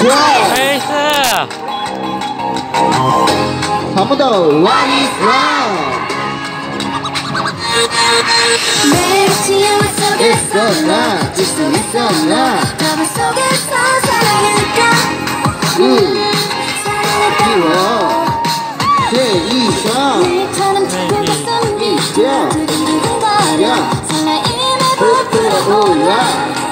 좋아요. 베이스 한번 더. What is love? 있어 나, 있어 있어 나. 더블 속에서 사랑일까 우, 사랑일까 기워. 제이션. 일처럼 작은 가슴이 있죠. 두근거려 설레임에 부풀어 올라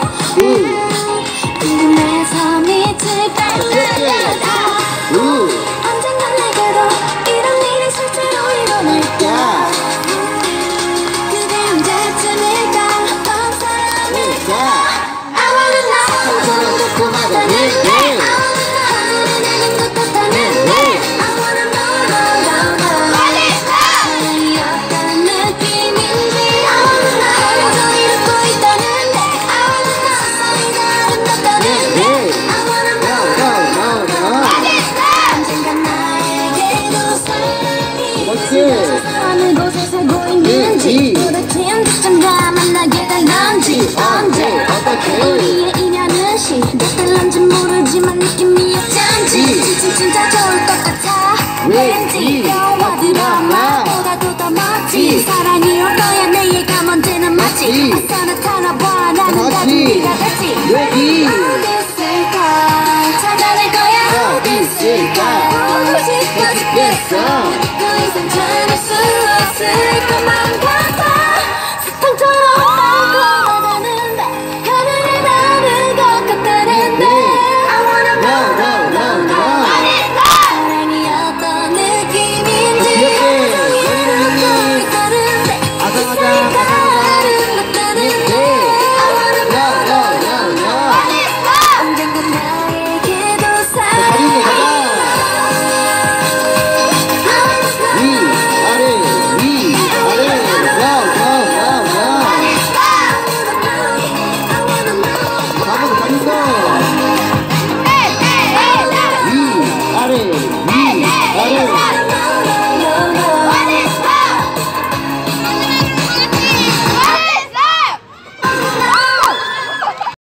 이 전다 만나게 될 런지 언제 어떻게 우리의 인연은 시작될런지 모르지만 느낌이 어쩐지 진짜 좋을 것 같아 왠지 영화 드라마보다도 멋지 사랑이 올 너야 내얘가 언제나 맞지 어서 나타나봐 나는 다른 네가